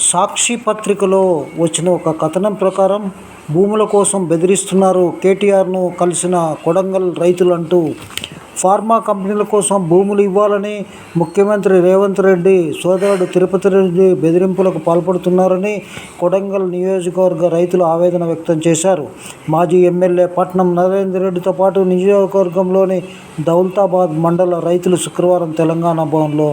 సాక్షి పత్రికలో వచ్చిన ఒక కథనం ప్రకారం భూముల కోసం బెదిరిస్తున్నారు కేటీఆర్ను కలిసిన కొడంగల్ రైతులంటూ ఫార్మా కంపెనీల కోసం భూములు ఇవ్వాలని ముఖ్యమంత్రి రేవంత్ రెడ్డి సోదరుడు తిరుపతి రెడ్డి బెదిరింపులకు పాల్పడుతున్నారని కొడంగల్ నియోజకవర్గ రైతులు ఆవేదన వ్యక్తం చేశారు. మాజీ ఎమ్మెల్యే పట్నం నరేందర్ రెడ్డితో పాటు నియోజకవర్గంలోని దౌల్తాబాద్ మండల రైతులు శుక్రవారం తెలంగాణ భవన్లో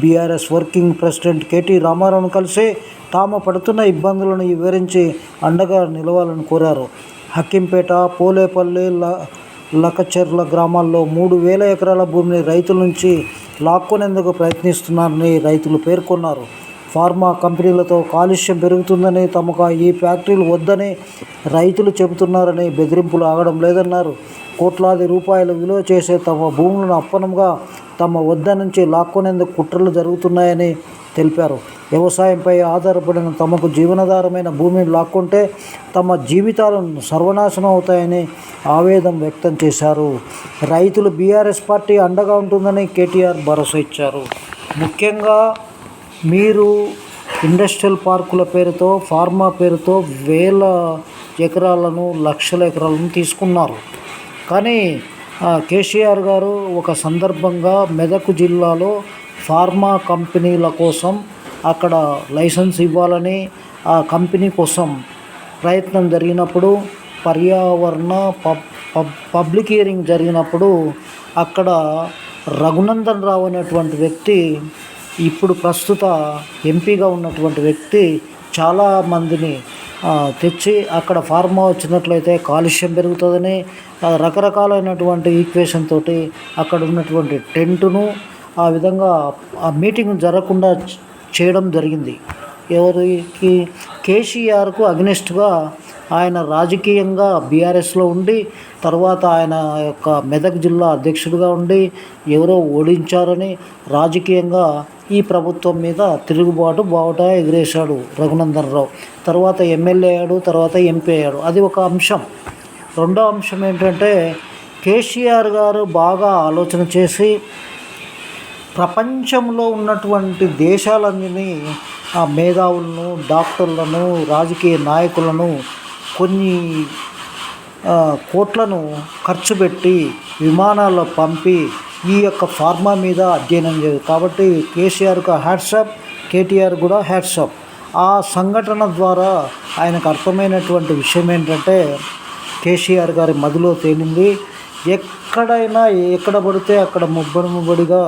బీఆర్ఎస్ వర్కింగ్ ప్రెసిడెంట్ కేటీ రామారావును కలిసి తాము పడుతున్న ఇబ్బందులను వివరించి అండగా నిలవాలని కోరారు. హక్కింపేట పోలేపల్లి ల లకచెర్ల గ్రామాల్లో మూడు వేల ఎకరాల భూమిని రైతుల నుంచి లాక్కునేందుకు ప్రయత్నిస్తున్నారని రైతులు పేర్కొన్నారు. ఫార్మా కంపెనీలతో కాలుష్యం పెరుగుతుందని తమకు ఈ ఫ్యాక్టరీలు వద్దని రైతులు చెబుతున్నారని బెదిరింపులు ఆగడం లేదన్నారు. కోట్లాది రూపాయలు విలువ చేసే తమ భూములను అప్పనంగా తమ వద్ద నుంచి లాక్కొనేందుకు కుట్రలు జరుగుతున్నాయని తెలిపారు. వ్యవసాయంపై ఆధారపడిన తమకు జీవనాధారమైన భూమిని లాక్కుంటే తమ జీవితాలను సర్వనాశనం అవుతాయని ఆవేదన వ్యక్తం చేశారు. రైతులు బీఆర్ఎస్ పార్టీ అండగా ఉంటుందని కేటీఆర్ భరోసా ఇచ్చారు. ముఖ్యంగా మీరు ఇండస్ట్రియల్ పార్కుల పేరుతో ఫార్మా పేరుతో వేల ఎకరాలను లక్షల ఎకరాలను తీసుకున్నారు. కానీ కేసీఆర్ గారు ఒక సందర్భంగా మెదక్ జిల్లాలో ఫార్మా కంపెనీల కోసం అక్కడ లైసెన్స్ ఇవ్వాలని ఆ కంపెనీ కోసం ప్రయత్నం జరిగినప్పుడు పర్యావరణ పబ్ పబ్ పబ్లిక్ హియరింగ్ జరిగినప్పుడు అక్కడ రఘునందన్ రావు అనేటువంటి వ్యక్తి ఇప్పుడు ప్రస్తుత ఎంపీగా ఉన్నటువంటి వ్యక్తి చాలా మందిని తెచ్చి అక్కడ ఫార్మా వచ్చినట్లయితే కాలుష్యం పెరుగుతుందని రకరకాలైనటువంటి ఈక్వేషన్ తోటి అక్కడ ఉన్నటువంటి టెంటును ఆ విధంగా ఆ మీటింగ్ జరగకుండా చేయడం జరిగింది. ఎవరికి కేసీఆర్కు అగ్నెస్ట్గా ఆయన రాజకీయంగా బీఆర్ఎస్లో ఉండి తర్వాత ఆయన యొక్క మెదక్ జిల్లా అధ్యక్షుడిగా ఉండి ఎవరో ఓడించారని రాజకీయంగా ఈ ప్రభుత్వం మీద తిరుగుబాటు బావుట ఎగిరేశాడు రఘునందన్ రావు. తర్వాత ఎమ్మెల్యే అయ్యాడు తర్వాత ఎంపీ అయ్యాడు. అది ఒక అంశం. రెండో అంశం ఏంటంటే కేసీఆర్ గారు బాగా ఆలోచన చేసి ప్రపంచంలో ఉన్నటువంటి దేశాలన్నీ ఆ మేధావులను డాక్టర్లను రాజకీయ నాయకులను కొన్ని కోట్లను ఖర్చు పెట్టి విమానాల్లో పంపి ఈ యొక్క ఫార్మా మీద అధ్యయనం చేయదు కాబట్టి కేసీఆర్కు హ్యాట్సాప్ కేటీఆర్ కూడా హ్యాట్సాప్ ఆ సంఘటన ద్వారా ఆయనకు అర్థమైనటువంటి విషయం ఏంటంటే కేసీఆర్ గారి మదిలో తేలింది. ఎక్కడైనా ఎక్కడ పడితే అక్కడ ముబ్బడి ముబ్బడిగా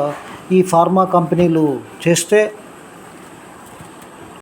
ఈ ఫార్మా కంపెనీలు చేస్తే